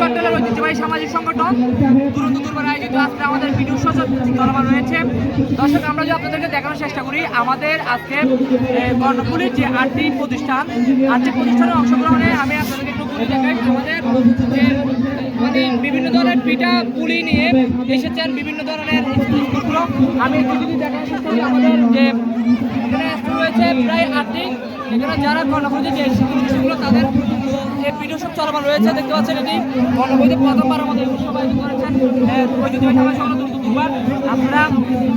চট্টগ্রামের ঐতিহ্যবাহী সামাজিক সংগঠন। দুরন্ত দুর্বার আয়োজিত আজকে আমাদের ভিডিও সচেতন চলমান রয়েছে। দর্শক আমরা যদি আপনাদেরকে দেখানোর চেষ্টা করি আমাদের আজকে এ, যে আর্থিক প্রতিষ্ঠান আর্থিক প্রতিষ্ঠানের অংশগ্রহণে আমি আপনাদেরকে একটু ঘুরে দেখাই। আমাদের মানে বিভিন্ন ধরনের পিঠা পুলি নিয়ে এসেছেন বিভিন্ন ধরনের স্কুলগুলো আমি একটু যদি আমাদের যে এখানে রয়েছে প্রায় আটটি এখানে যারা কর্ণফুলীতে যে স্কুলগুলো তাদের যে চলমান রয়েছে। দেখতে পাচ্ছেন এটি কর্ণফুলীতে প্রথমবার আমাদের আয়োজন করেছেন। আপনারা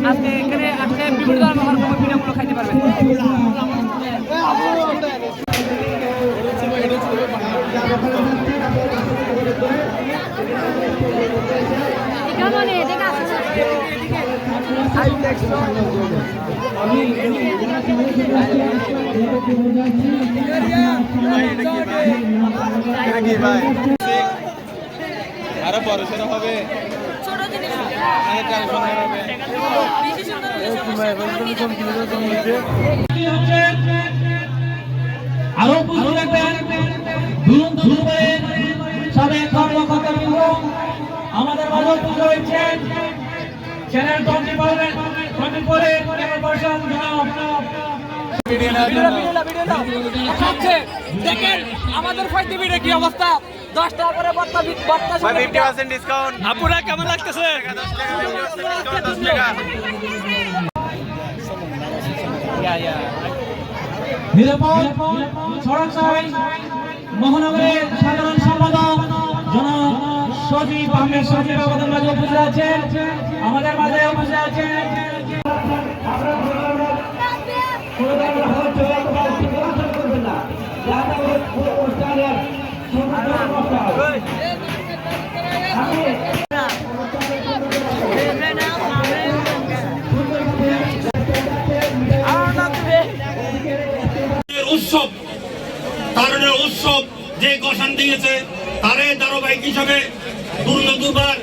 আজকে এখানে আজকে বিভিন্ন ধরনের হরকমের পিঠাগুলো খাইতে পারবেন। কেমন এদিকে আসছে আরও বড় সড়ো হবে ছোট জিনিস আরও বুঝতে রাখবেন দুরন্ত দুর্বারের সাবেক কর্মকর্তা আমাদের মাঝে উপস্থিত হয়েছেন জনাব নাও, ভিডিও নাও। আচ্ছা, দেখেন আমাদের ফাইতে কি অবস্থা? দশ টাকা করে বর্তা বর্তা ভাই ফিফটি পার্সেন্ট ডিসকাউন্ট। আপুরা কেমন লাগতেছে? নিরাপদ সড়ক মহানগরের সাধারণ সম্পাদক। আমাদের উৎসব তারুণের উৎসব যে গসান দিয়েছে তারে ধারাবাহিক হিসাবে দুর্ন দুবার